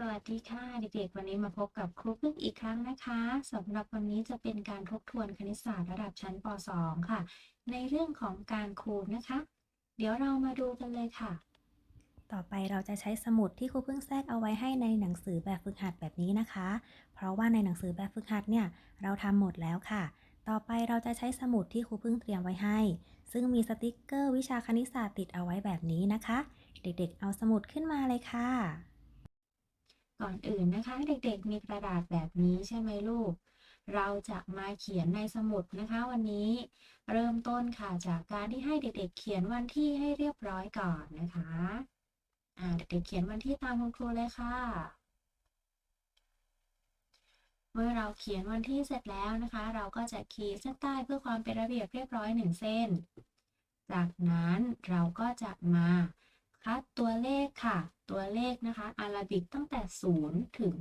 สวัสดีค่ะเด็กๆ วันนี้มาพบกับครูพึ่งอีกครั้งนะคะสำหรับวันนี้จะเป็นการทบทวนคณิตศาสตร์ระดับชั้นป .2 ค่ะ ในเรื่องของการคูณนะคะ เดี๋ยวเรามาดูกันเลยค่ะ ต่อไปเราจะใช้สมุดที่ครูพิ่งแทรกเอาไว้ให้ในหนังสือแบบฝึกหัดแบบนี้นะคะ เพราะว่าในหนังสือแบบฝึกหัดเนี่ยเราทำหมดแล้วค่ะ ต่อไปเราจะใช้สมุดที่ครูพิ่งเตรียมไว้ให้ ซึ่งมีสติกเกอร์วิชาคณิตศาสตร์ติดเอาไว้แบบนี้นะคะ เด็กๆ เอาสมุดขึ้นมาเลยค่ะ ก่อนอื่นนะคะ เด็กๆ มีกระดาษแบบนี้ใช่ไหมลูก เราจะมาเขียนในสมุดนะคะ วันนี้เริ่มต้นค่ะจากการที่ให้เด็กๆ เขียนวันที่ให้เรียบร้อยก่อนนะคะอ่าเด็กๆเขียนวันที่ตามคุณครูเลยค่ะ เมื่อเราเขียนวันที่เสร็จแล้วนะคะ เราก็จะขีดเส้นใต้เพื่อความเป็นระเบียบเรียบร้อยหนึ่งเส้น จากนั้นเราก็จะมา คัดตัวเลขค่ะ ตัวเลขนะคะอาราบิกตั้งแต่ 0 ถึง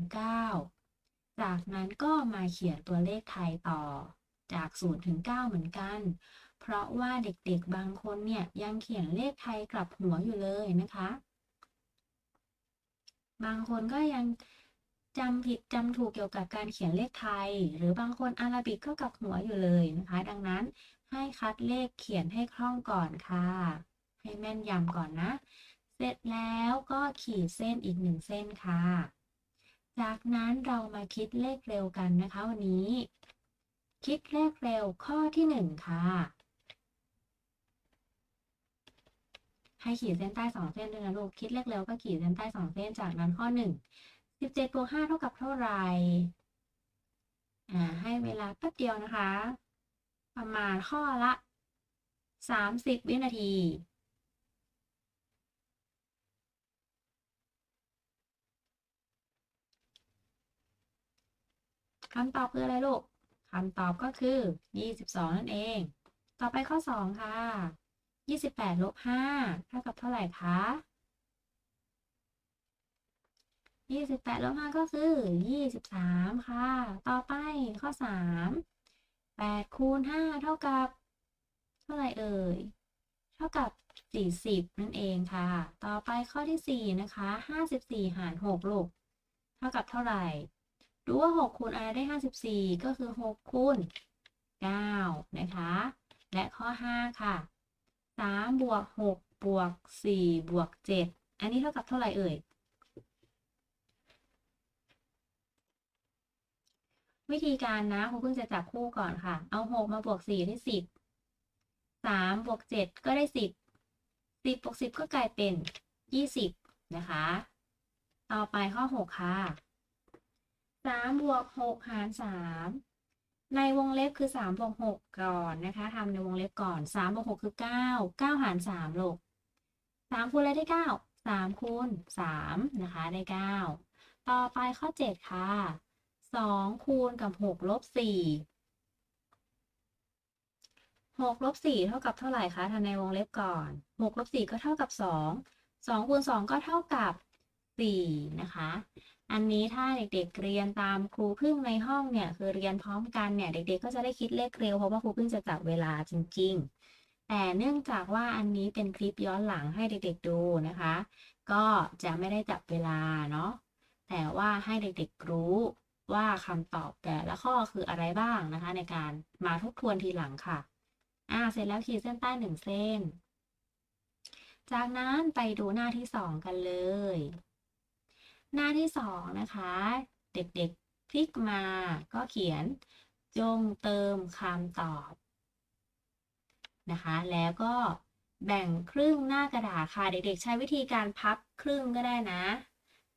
9 จากนั้นก็มาเขียนตัวเลขไทยต่อ จาก 0 ถึง 9 เหมือนกัน เพราะว่าเด็กๆบางคนเนี่ยยังเขียนเลขไทยกลับหัวอยู่เลยนะคะ บางคนก็ยังจำผิดจำถูกเกี่ยวกับการเขียนเลขไทย หรือบางคนอาราบิกก็กลับหัวอยู่เลยนะคะ ดังนั้นให้คัดเลขเขียนให้คล่องก่อนค่ะ ให้แม่นยำก่อนนะ เสร็จแล้วก็ขีดเส้นอีกหนึ่งเส้นค่ะ จากนั้นเรามาคิดเลขเร็วกันนะคะวันนี้ คิดเลขเร็วข้อที่หนึ่งค่ะ ให้ขีดเส้นใต้สองเส้นด้วยนะลูก คิดเลขเร็วก็ขีดเส้นใต้สองเส้น จากนั้นข้อหนึ่งสิบเจ็ดบวกห้าเท่ากับเท่าไหร่อ่าให้เวลาแป๊บเดียวนะคะ ประมาณข้อละสามสิบวินาที คำตอบคืออะไรลูกคำตอบก็คือ 22 นั่นเอง ต่อไปข้อ 2 ค่ะ 28ลบ5เท่ากับเท่าไหร่คะ28ลบ5ก็คือ 23 ค่ะ ต่อไปข้อ 3 8คูณ5เท่ากับ เท่าไหร่เอ่ย เท่ากับ 40 นั่นเองค่ะ ต่อไปข้อที่ 4 นะคะ 54 หาร6ลูก เท่ากับเท่าไหร่ รู้ว่า 6 คูณอะไรได้ 54 ก็คือ 6 คูณ 9 นะคะ และข้อ 5 ค่ะ 3 บวก 6 บวก 4 บวก 7 อันนี้เท่ากับเท่าไหร่เอ่ย วิธีการนะครูเพิ่งจะจับคู่ก่อนค่ะ เอา 6 มาบวก 4 ได้ 10 3 บวก 7 ก็ได้ 10 10บวก 10 ก็กลายเป็น 20 นะคะ ต่อไปข้อ 6 ค่ะ สามบวกหกหารสามในวงเล็บคือสามบวกหกก่อนนะคะทำในวงเล็บก่อนสามบวกหกคือเก้าเก้าหารสามลูกสามคูณอะไรได้เก้าสามคูณสามนะคะได้เก้าต่อไปข้อเจ็ดค่ะสองคูณกับหกลบสี่หกลบสี่เท่ากับเท่าไหร่คะทำในวงเล็บก่อนหกลบสี่ก็เท่ากับสองสองคูณสองก็เท่ากับสี่นะคะ อันนี้ถ้าเด็กๆเรียนตามครูพึ่งในห้องเนี่ย คือเรียนพร้อมกันเนี่ย เด็กๆก็จะได้คิดเลขเร็วเพราะว่าครูพึ่งจะจับเวลาจริง ๆ แต่เนื่องจากว่าอันนี้เป็นคลิปย้อนหลังให้เด็กๆดูนะคะ ก็จะไม่ได้จับเวลาเนาะแต่ว่าให้เด็กๆรู้ว่าคำตอบแต่ละข้อคืออะไรบ้างนะคะ ในการมาทบทวนทีหลังค่ะอ่าเสร็จแล้วขีดเส้นใต้หนึ่งเส้น จากนั้นไปดูหน้าที่สองกันเลย หน้าที่สองนะคะ เด็กๆพลิกมาก็เขียนจงเติมคำตอบนะคะ แล้วก็แบ่งครึ่งหน้ากระดาษค่ะ เด็กๆ ใช้วิธีการพับครึ่งก็ได้นะ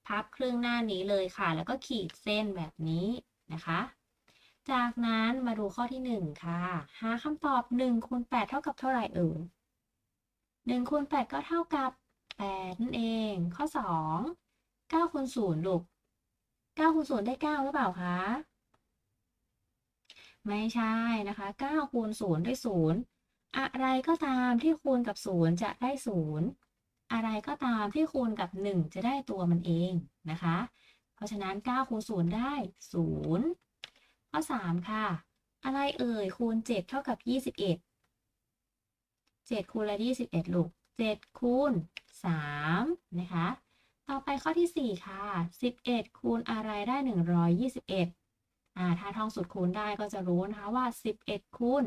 พับครึ่งหน้านี้เลยค่ะ แล้วก็ขีดเส้นแบบนี้นะคะ จากนั้นมาดูข้อที่หนึ่งค่ะ หาคำตอบหนึ่งคูณแปดเท่ากับเท่าไหร่เอ่ยหนึ่งคูณแปดก็เท่ากับแปดนั่นเอง ข้อสอง เก้าคูณศูนย์ลูกเก้าคูณศูนย์ได้เก้าหรือเปล่าคะ ไม่ใช่นะคะเก้าคูณศูนย์ได้ศูนย์อะไรก็ตามที่คูณกับศูนย์จะได้ศูนย์อะไรก็ตามที่คูณกับหนึ่งจะได้ตัวมันเองนะคะ เพราะฉะนั้นเก้าคูณศูนย์ได้ศูนย์ข้อสามค่ะ อะไรเอ่ยคูณเจ็ดเท่ากับยี่สิบเอ็ดเจ็ดคูณละยี่สิบเอ็ดลูกเจ็ดคูณสามนะคะ ข้อที่ 4 ค่ะ 11 คูณอะไรได้ 121อ่าถ้าท่องสูตรคูณได้ก็จะรู้นะคะว่า 11 คูณ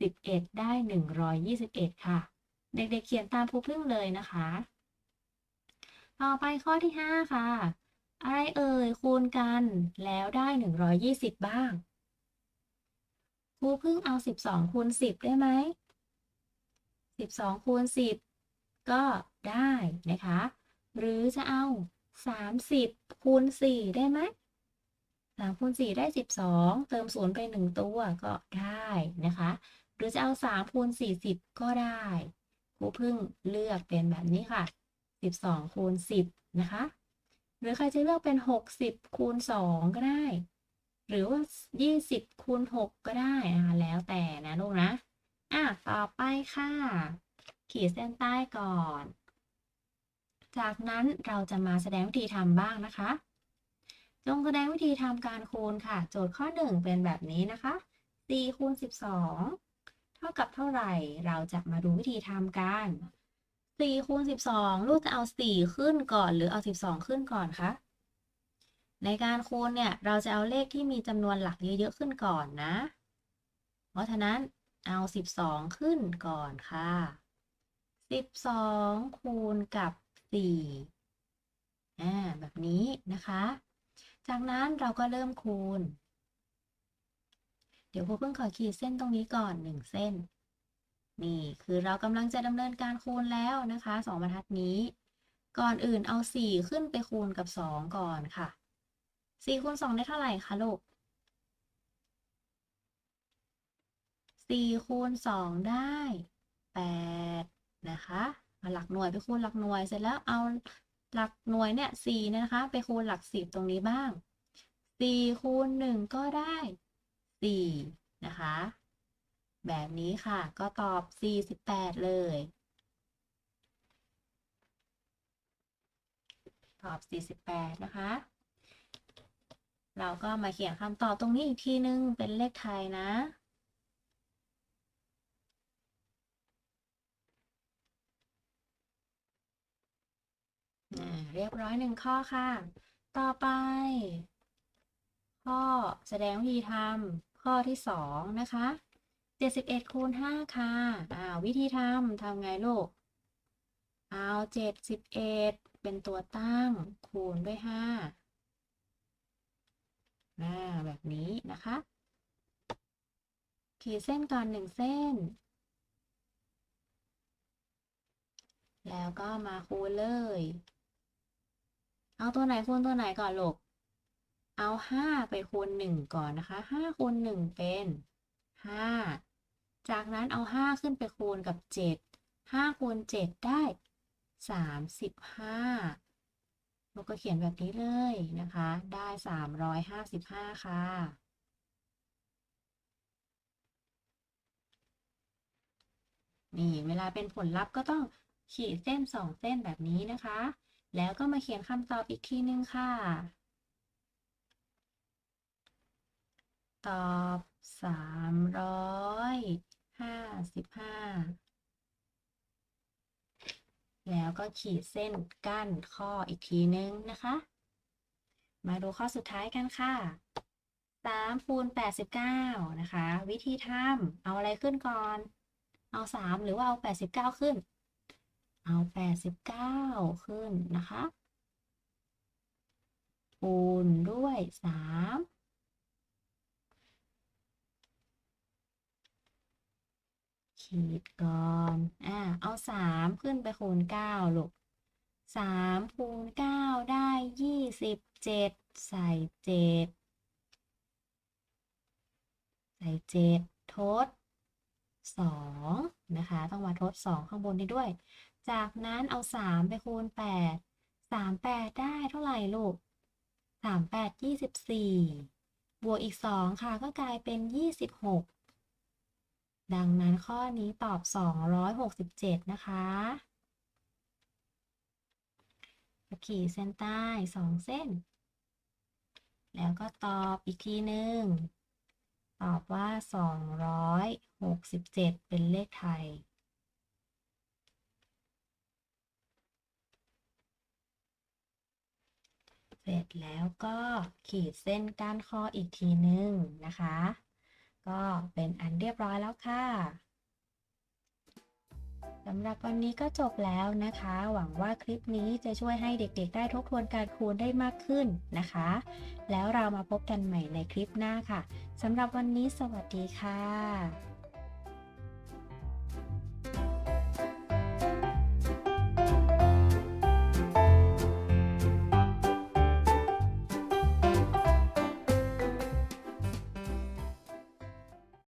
11 ได้ 121 ค่ะ เด็กๆเขียนตามครูพึ่งเลยนะคะ ต่อไปข้อที่ 5 ค่ะ อะไรเอ่ยคูณกันแล้วได้ 120 บ้าง ครูพึ่งเอา 12 คูณ 10 ได้ไหม 12 คูณ 10 ก็ได้นะคะ หรือจะเอา 30คูณ4ได้ไหม3คูณ4ได้ 12 เติม0ไป 1 ตัวก็ได้นะคะ หรือจะเอา3คูณ40 ก็ได้ครูพึ่งเลือกเป็นแบบนี้ค่ะ 12คูณ10 นะคะ หรือใครจะเลือกเป็น 60คูณ2ก็ได้ หรือว่า 20คูณ6ก็ได้นะคะแล้วแต่นะลูกนะอะต่อไปค่ะ ขีดเส้นใต้ก่อน จากนั้นเราจะมาแสดงวิธีทำบ้างนะคะ จงแสดงวิธีทำการคูณค่ะ โจทย์ข้อ 1 เป็นแบบนี้นะคะ4คูณ12 เท่ากับเท่าไหร่ เราจะมาดูวิธีทำกัน4คูณ12 ลูกจะเอา 4 ขึ้นก่อนหรือเอา 12 ขึ้นก่อนคะในการคูณเนี่ย เราจะเอาเลขที่มีจำนวนหลักเยอะๆขึ้นก่อนนะ เพราะฉะนั้นเอา 12 ขึ้นก่อนค่ะ 12 คูณกับ 4อ่าแบบนี้นะคะ จากนั้นเราก็เริ่มคูณ เดี๋ยวครูเพิ่งขอขีดเส้นตรงนี้ก่อน 1 เส้น นี่คือเรากำลังจะดำเนินการคูณแล้วนะคะสองบรรทัดนี้ ก่อนอื่นเอา 4 ขึ้นไปคูณกับ 2 ก่อนค่ะ4คูณ2ได้เท่าไหร่คะลูก4คูณ2ได้8นะคะ หลักหน่วยไปคูณหลักหน่วยเสร็จแล้วเอาหลักหน่วยเนี่ย4เนี่ยนะคะ ไปคูณหลัก10ตรงนี้บ้าง4คูณ1ก็ได้4นะคะ แบบนี้ค่ะ ก็ตอบ48เลย ตอบ48นะคะ เราก็มาเขียนคำตอบตรงนี้อีกทีนึงเป็นเลขไทยนะ อ่า เรียบร้อยหนึ่งข้อค่ะ ต่อไป ข้อแสดงวิธีทำข้อที่สองนะคะเจ็ดสิบเอ็ดคูณห้าค่ะอ่าวิธีทำทำไงลูก เอาเจ็ดสิบเอ็ดเป็นตัวตั้งคูณด้วยห้าอ่าแบบนี้นะคะ ขีดเส้นก่อนหนึ่งเส้นแล้วก็มาคูณเลย เอาตัวไหนคูณตัวไหนก่อนลูก เอาห้าไปคูณหนึ่งก่อนนะคะห้าคูณหนึ่งเป็นห้าจากนั้นเอาห้าขึ้นไปคูณกับเจ็ดห้าคูณเจ็ดได้สามสิบห้าเราก็เขียนแบบนี้เลยนะคะ ได้สามร้อยห้าสิบห้าค่ะนี่เวลาเป็นผลลัพธ์ก็ต้องขีดเส้นสองเส้นแบบนี้นะคะ แล้วก็มาเขียนคำตอบอีกทีนึงค่ะ ตอบสามร้อยห้าสิบห้าแล้วก็ขีดเส้นกั้นข้ออีกทีนึงนะคะ มาดูข้อสุดท้ายกันค่ะสามคูณแปดสิบเก้านะคะ วิธีทำเอาอะไรขึ้นก่อน เอาสามหรือว่าเอาแปดสิบเก้าขึ้น เอาแปดสิบเก้าขึ้นนะคะคูณด้วยสามขีดก่อน อ่า เอาสามขึ้นไปคูณเก้าลูกสามคูณเก้าได้ยี่สิบเจ็ดใส่เจ็ดใส่เจ็ดทดสองนะคะ ต้องมาทดสองข้างบนนี้ด้วย จากนั้นเอาสามไปคูณแปดสามแปดได้เท่าไหร่ลูกสามแปดยี่สิบสี่บวกอีกสองค่ะก็กลายเป็นยี่สิบหกดังนั้นข้อนี้ตอบ 267 นะคะขีดเส้นใต้สองเส้น แล้วก็ตอบอีกทีหนึ่ง ตอบว่า 267 เป็นเลขไทย เสร็จแล้วก็ขีดเส้นก้านข้ออีกทีนึงนะคะ ก็เป็นอันเรียบร้อยแล้วค่ะสำหรับวันนี้ก็จบแล้วนะคะ หวังว่าคลิปนี้จะช่วยให้เด็กๆ ได้ทบทวนการคูณได้มากขึ้นนะคะ แล้วเรามาพบกันใหม่ในคลิปหน้าค่ะสำหรับวันนี้สวัสดีค่ะ